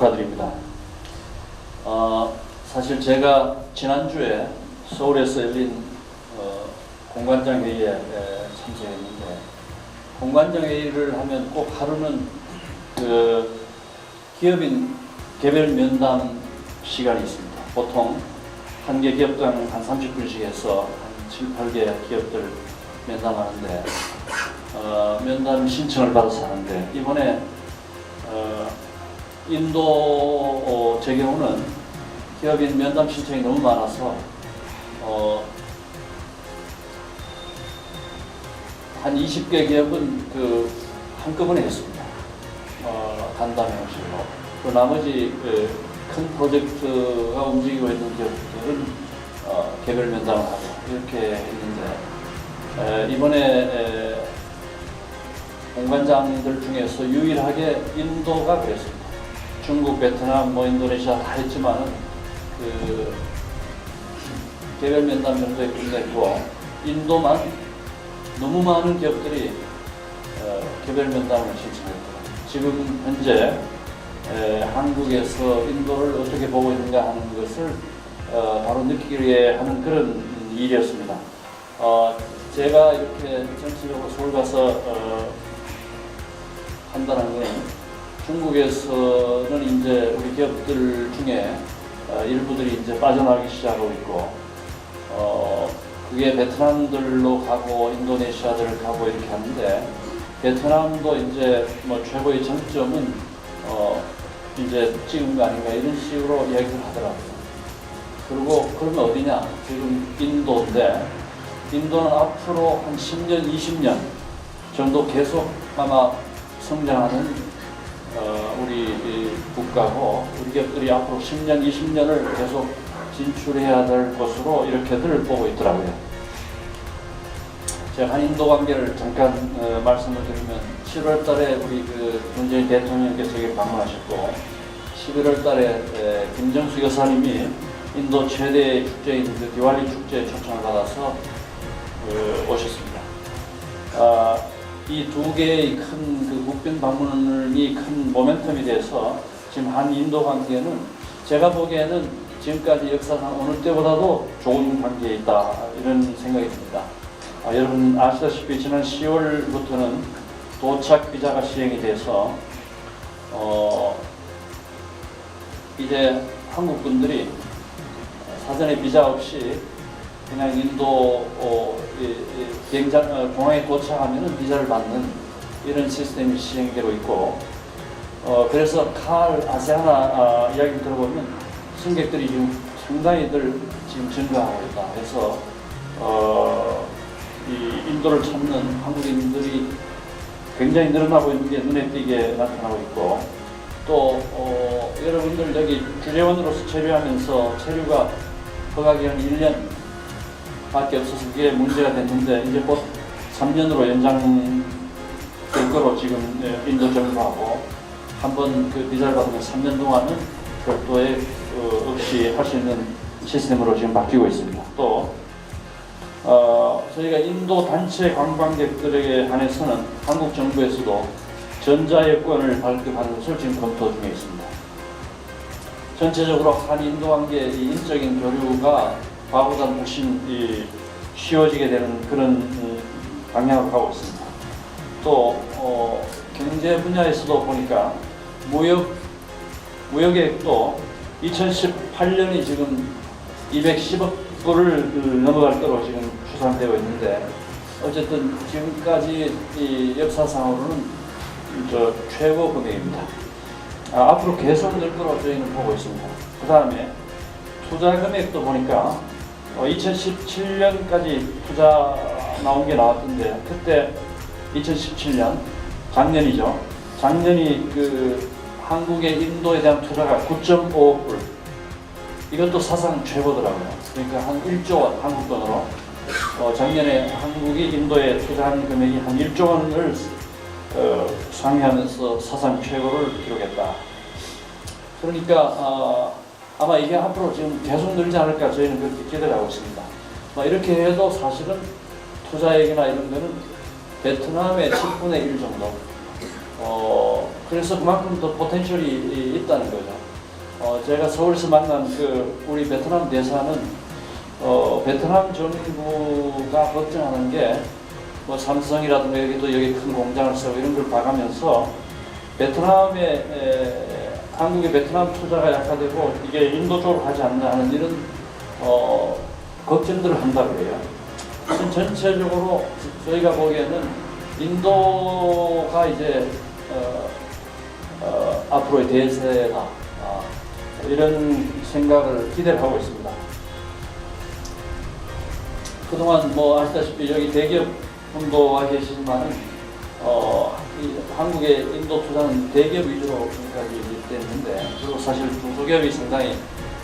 축하드립니다. 어, 사실 제가 지난주에 서울에서 열린 어, 공관장 회의에 에, 참석했는데 공관장 회의를 하면 꼭 하루는 그 기업인 개별 면담 시간이 있습니다. 보통 한 개 기업당 한 30분씩 해서 한 7, 8개 기업들 면담하는데 어, 면담 신청을 받아서 하는데 이번에 어, 인도 어, 제 경우는 기업인 면담 신청이 너무 많아서 어, 한 20개 기업은 그 한꺼번에 했습니다. 어, 간담회 형식으로. 그 나머지 그 큰 프로젝트가 움직이고 있는 기업들은 어, 개별 면담을 하고 이렇게 했는데 에, 이번에 에, 공관장들 중에서 유일하게 인도가 그랬습니다. 중국, 베트남, 뭐 인도네시아 다 했지만은 그 개별 면담 정도에 끝냈고 인도만 너무 많은 기업들이 어, 개별 면담을 신청했더라고요. 지금 현재 에, 한국에서 인도를 어떻게 보고 있는가 하는 것을 어, 바로 느끼게 하는 그런 일이었습니다. 어, 제가 이렇게 전체적으로 서울 가서 어, 판단한 건 중국에서는 이제 우리 기업들 중에 어, 일부들이 이제 빠져나가기 시작하고 있고 어, 그게 베트남들로 가고 인도네시아들을 가고 이렇게 하는데 베트남도 이제 뭐 최고의 정점은 어, 이제 찍은 거 아닌가 이런 식으로 이야기를 하더라고요. 그리고 그러면 어디냐? 지금 인도인데 인도는 앞으로 한 10년, 20년 정도 계속 아마 성장하는 어, 우리 이 국가고 우리 기업들이 앞으로 10년, 20년을 계속 진출해야 될 것으로 이렇게들 보고 있더라고요. 제가 한인도 관계를 잠깐 어, 말씀을 드리면 7월 달에 우리 그 문재인 대통령께서 여기 방문하셨고 11월 달에 에, 김정수 여사님이 인도 최대 축제인 그 디왈리 축제에 초청을 받아서 그, 오셨습니다. 아, 이 두 개의 큰 그 국빈 방문이 큰 모멘텀이 돼서 지금 한 인도 관계는 제가 보기에는 지금까지 역사상 어느 때보다도 좋은 관계에 있다 이런 생각이 듭니다. 아, 여러분 아시다시피 지난 10월부터는 도착 비자가 시행이 돼서 어, 이제 한국 분들이 사전에 비자 없이 그냥 인도 어, 비행장 어, 공항에 도착하면은 비자를 받는 이런 시스템이 시행되고 있고 어, 그래서 칼 아세아나 아, 이야기를 들어보면 승객들이 지금 상당히들 지금 증가하고 있다. 그래서 어, 이 인도를 찾는 한국인들이 굉장히 늘어나고 있는 게 눈에 띄게 나타나고 있고 또 어, 여러분들 여기 주재원으로서 체류하면서 체류가 허가기간 1년 밖에 없어서 그게 문제가 됐는데 이제 곧 3년으로 연장될 거로 지금 예, 인도 정부하고 한번 그 비자를 받으면 3년 동안은 별도의 어, 없이 할 수 있는 시스템으로 지금 바뀌고 있습니다. 또 어, 저희가 인도 단체 관광객들에게 한해서는 한국 정부에서도 전자여권을 발급하는 것을 지금 검토 중에 있습니다. 전체적으로 한인도 관계의 이 인적인 교류가 과거보다 훨씬 이 쉬워지게 되는 그런 음, 방향으로 가고 있습니다. 또 어, 경제 분야에서도 보니까 무역 무역액도 2018년이 지금 210억 불을 넘어갈 거로 지금 추산되고 있는데 어쨌든 지금까지 이 역사상으로는 저 최고 금액입니다. 아, 앞으로 계속 늘 거로 저희는 보고 있습니다. 그 다음에 투자 금액도 보니까 어, 2017년까지 투자 나온 게 나왔던데 그때 2017년 작년이죠. 작년이 그 한국의 인도에 대한 투자가 9.5억 불. 이것도 사상 최고더라고요. 그러니까 한 1조 원 한국 돈으로 어, 작년에 한국이 인도에 투자한 금액이 한 1조 원을 어, 상회하면서 사상 최고를 기록했다. 그러니까 어, 아마 이게 앞으로 지금 계속 늘지 않을까 저희는 그렇게 기대를 하고 있습니다. 뭐 이렇게 해도 사실은 투자액이나 이런 거는 베트남의 10분의 1 정도. 어, 그래서 그만큼 더 포텐셜이 이- 있다는 거죠. 어, 제가 서울에서 만난 그 우리 베트남 대사는 어, 베트남 정부가 걱정하는 게 뭐 삼성이라든가 여기도 여기 큰 공장을 세우고 이런 걸 봐가면서 베트남의 에, 한국의 베트남 투자가 약화되고 이게 인도 쪽으로 가지 않나 하는 이런 어, 걱정들을 한다고 해요. 그래서 전체적으로 저희가 보기에는 인도가 이제 어, 어, 앞으로의 대세다 아, 이런 생각을 기대를 하고 있습니다. 그동안 뭐 아시다시피 여기 대기업 분도 와 계시지만은 어, 이 한국의 인도 투자는 대기업 위주로 지금까지 됐는데 그리고 사실 중소기업이 상당히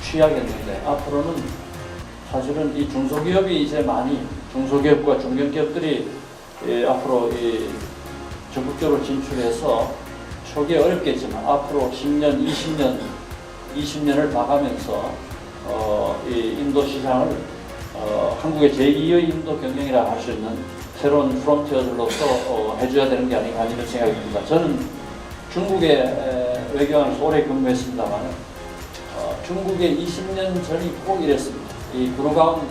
취약했는데 앞으로는 사실은 이 중소기업이 이제 많이 중소기업과 중견기업들이 예, 앞으로 이 적극적으로 진출해서 초기에 어렵겠지만 앞으로 10년, 20년, 20년을 봐가면서 어, 이 인도 시장을 어, 한국의 제2의 인도 경영이라 할수 있는 새로운 프론티어들로서 어, 해줘야 되는 게 아닌가 하는 듭니다. 저는 중국의 에, 외교관에서 오래 근무했습니다만 어, 중국에 20년 전이 꼭 이랬습니다. 이 구로가운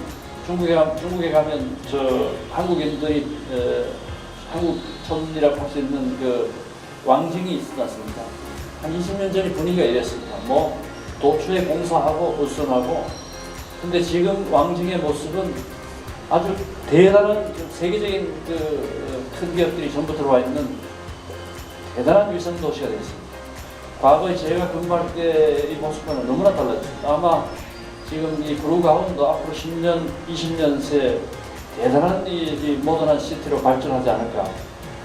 중국에, 가- 중국에 가면 저 한국인들이 에, 한국 촌이라고 할 수 있는 그 왕징이 있지 않습니까? 한 20년 전이 분위기가 이랬습니다. 뭐 도초에 공사하고 으순하고 근데 지금 왕징의 모습은 아주 대단한 좀 세계적인 그 큰 기업들이 전부 들어와 있는 대단한 위성 도시가 되었습니다. 과거에 제가 근무할 때 이 모습과는 너무나 달라졌습니다. 아마 지금 이 구루가운도 앞으로 10년, 20년 새 대단한 이, 이 모던한 시티로 발전하지 않을까.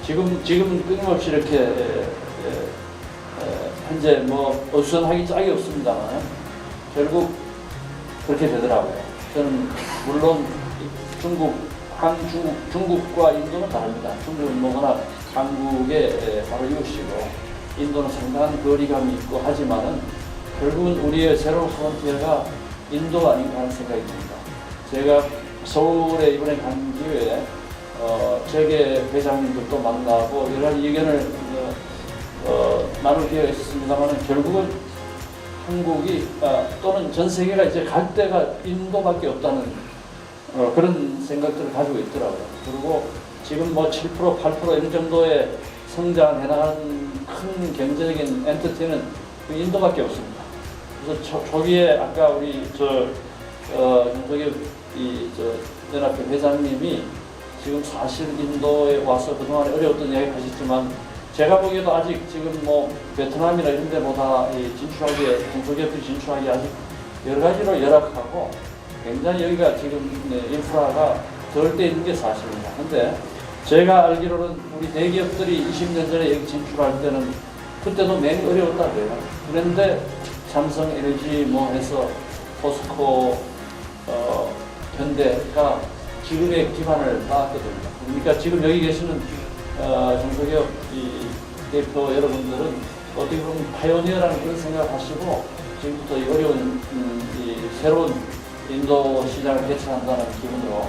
지금 지금은 끊임없이 이렇게 에, 에, 에, 현재 뭐 어수선하기 짝이 없습니다만 결국 그렇게 되더라고요. 저는 물론 중국, 한 중국, 중국과 인도는 다릅니다. 중국은 뭐 워낙 한국의 에, 바로 이웃이고 인도는 상당한 거리감이 있고 하지만은 결국은 우리의 새로운 프론티어가 인도가 아닌가 하는 생각이 듭니다. 제가 서울에 이번에 간 기회에 어, 재계 회장님들도 만나고 여러 의견을 어, 어, 나눌 기회가 있었습니다만 결국은 한국이 아, 또는 전 세계가 이제 갈 데가 인도밖에 없다는 어, 그런 생각들을 가지고 있더라고요. 그리고 지금 뭐 7% 8% 이런 정도의 성장해 나가는 큰 경제적인 엔티티는 그 인도밖에 없습니다. 그래서 초, 초기에 아까 우리 저 어, 중소기업 이저 연합회 회장님이 지금 사실 인도에 와서 그동안에 어려웠던 이야기 하셨지만 제가 보기에도 아직 지금 뭐 베트남이나 이런 데보다 이 진출하기에 중소기업들이 진출하기 아직 여러 가지로 열악하고 굉장히 여기가 지금 네, 인프라가 덜 돼 있는 게 사실입니다. 근데 제가 알기로는 우리 대기업들이 20년 전에 여기 진출할 때는 그때도 매우 어려웠다 그래요. 그런데 삼성 에너지 뭐 해서 포스코 어, 현대가 지금의 기반을 됩니다. 그러니까 지금 여기 계시는 어, 중소기업 이 대표 여러분들은 어떻게 보면 파이오니어라는 그런 생각을 하시고 지금부터 이 어려운 음, 이 새로운 인도 시장을 개척한다는 기분으로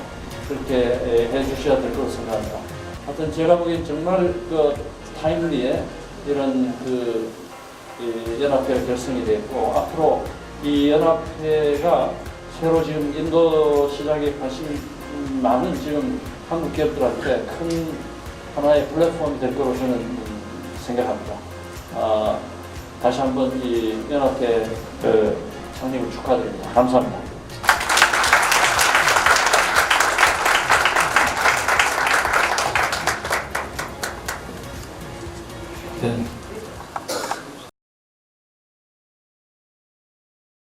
그렇게 에, 해주셔야 될 거로 생각합니다. 하여튼 제가 보기엔 정말 그 타임리에 이런 그이 연합회가 결성이 됐고 앞으로 이 연합회가 새로 지금 인도 시장에 관심 많은 지금 한국 기업들한테 큰 하나의 플랫폼이 될 거로 저는 음, 생각합니다. 아, 다시 한번 이 연합회 그 창립을 축하드립니다. 감사합니다. 네.